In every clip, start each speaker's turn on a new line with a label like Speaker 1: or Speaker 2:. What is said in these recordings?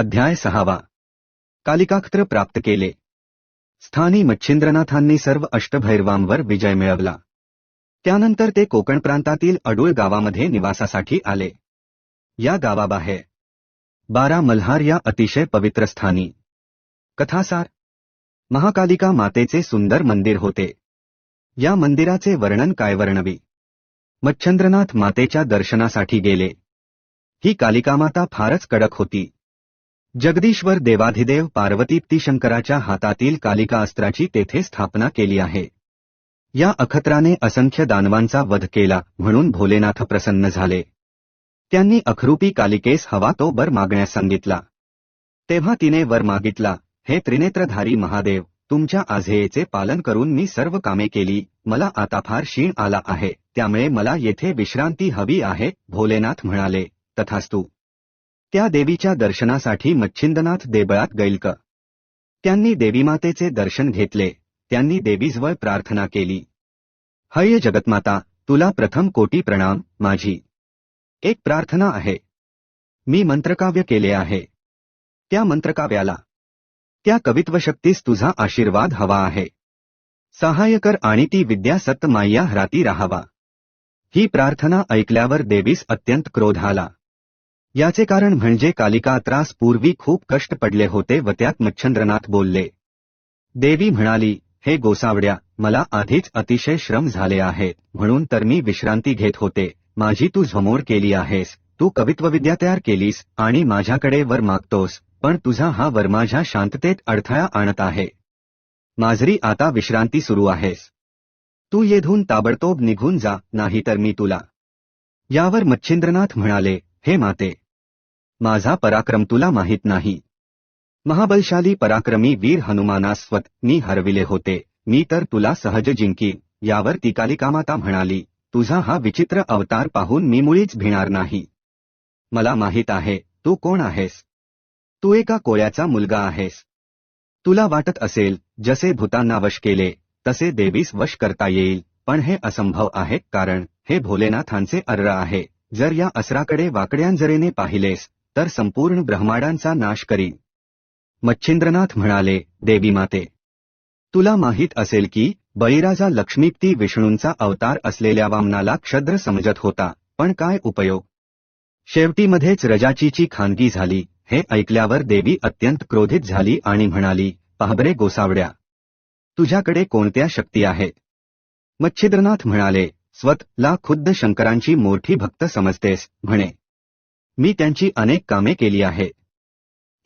Speaker 1: अध्याय सहावा. कालिकाक्त्र प्राप्त केले. स्थानी मच्छिंद्रनाथांनी सर्व अष्टभैरवांवर विजय मिळवला. त्यानंतर ते कोकण प्रांतातील अडूळ गावामध्ये निवासासाठी आले. या गावाबाहेर. बारा मल्हार या अतिशय पवित्र स्थानी. कथासार. महाकालिका मातेचे सुंदर मंदिर होते. या मंदिराचे वर्णन काय वर्णवी? मच्छंद्रनाथ मातेच्या दर्शनासाठी गेले. ही कालिकामाता फारच कडक होती. जगदीश्वर देवाधिदेव पार्वती शंकराच्या हातातील कालिका अस्त्राची तेथे स्थापना केली आहे. या अखत्राने असंख्य दानवांचा वध केला म्हणून भोलेनाथ प्रसन्न झाले. त्यांनी अखरूपी कालिकेस हवा तो वर मागण्यास सांगितला. तेव्हा तिने वर मागितला हे त्रिनेत्रधारी महादेव तुमच्या आझेयेचे पालन करून मी सर्व कामे केली मला आता फार क्षीण आला आहे त्यामुळे मला येथे विश्रांती हवी आहे भोलेनाथ म्हणाले तथास्तू त्या देवीच्या दर्शनासाठी मच्छिंदनाथ देबळात गैलक त्यांनी देवीमातेचे दर्शन घेतले. त्यांनी देवीजवळ प्रार्थना केली. हय जगतमाता तुला प्रथम कोटी प्रणाम माझी. एक प्रार्थना आहे. मी मंत्रकाव्य केले आहे. त्या मंत्रकाव्याला त्या कवित्वशक्तीस तुझा आशीर्वाद हवा आहे. सहाय्य कर आणि ती विद्या सत्तमाय्या हराती राहावा. ही प्रार्थना ऐकल्यावर देवीस अत्यंत क्रोध आला. याचे कारण म्हणजे कालिका त्रास पूर्वी खूप कष्ट पडले होते व त्यात मच्छंद्रनाथ बोलले देवी म्हणाली हे गोसावड्या मला आधीच अतिशय श्रम झाले आहेत म्हणून तर मी विश्रांती घेत होते. माझी तू झमोड केली आहेस तू कवित्वविद्या तयार केलीस आणि माझ्याकडे वर मागतोस पण तुझा हा वर माझ्या शांततेत अडथळा आणत आहे. माझरी आता विश्रांती सुरू आहेस. तू येधून ताबडतोब निघून जा नाहीतर मी तुला. यावर मच्छिंद्रनाथ म्हणाले हे माते माझा पराक्रम तुला माहीत नाही. महाबलशाली पराक्रमी वीर हनुमानास्वत मी हरविले होते मी तर तुला सहज जिंकी यावर ती कालिकामाता म्हणाली तुझा हा विचित्र अवतार पाहून मी मुळीच भिणार नाही. मला माहीत आहे तू कोण आहेस? तू एका कोळ्याचा मुलगा आहेस. तुला वाटत असेल जसे भूतांना वश केले तसे देवीस वश करता येईल पण हे असंभव आहे कारण हे भोलेनाथांचे अर्र आहे. जर या असराकडे वाकड्यांजरेने पाहिलेस तर संपूर्ण ब्रह्मांडांचा नाश करी. मच्छिंद्रनाथ म्हणाले देवी माते तुला माहीत असेल की बळीराजा लक्ष्मीप्ती विष्णूंचा अवतार असलेल्या वामनाला क्षद्र समजत होता पण काय उपयोग? शेवटीमध्येच रजाचीची खानगी झाली हे ऐकल्यावर देवी अत्यंत क्रोधित झाली आणि म्हणाली पाहबरे गोसावड्या तुझ्याकडे कोणत्या शक्ती आहेत? मच्छिद्रनाथ म्हणाले स्वत ला खुद्द शंकरांची मोठी भक्त समजतेस म्हणे. मी त्यांची अनेक कामे केली आहेत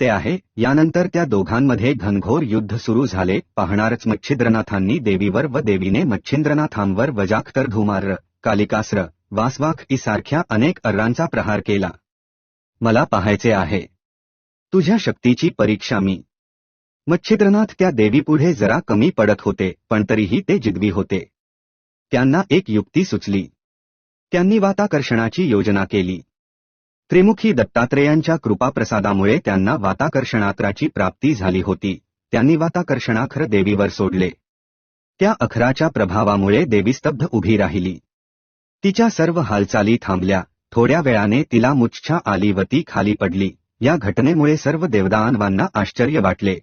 Speaker 1: ते आहे यानंतर त्या दोघांमध्ये घनघोर युद्ध सुरू झाले पाहणारच मच्छिद्रनाथांनी देवीवर व देवीने मच्छिंद्रनाथांवर वजाख्तर धुमार्र कालिकास्र वासवाख सारख्या अनेक अर्रांचा प्रहार केला. मला पाहायचे आहे. तुझ्या शक्तीची परीक्षा मी. मच्छिद्रनाथ त्या देवीपुढे जरा कमी पडत होते पण तरीही ते जिद्वी होते. त्यांना एक युक्ती सुचली. त्यांनी वाताकर्षणाची योजना केली. त्रिमुखी दत्तात्रेयांच्या कृपाप्रसादामुळे त्यांना वाताकर्षणात्राची प्राप्ती झाली होती. त्यांनी वाताकर्षणाखर देवीवर सोडले. त्या अखराच्या प्रभावामुळे देवी स्तब्ध उभी राहिली. तिच्या सर्व हालचाली थांबल्या. थोड्या वेळाने तिला मुच्छा आली व ती खाली पडली. या घटनेमुळे सर्व देवदानवांना आश्चर्य वाटले.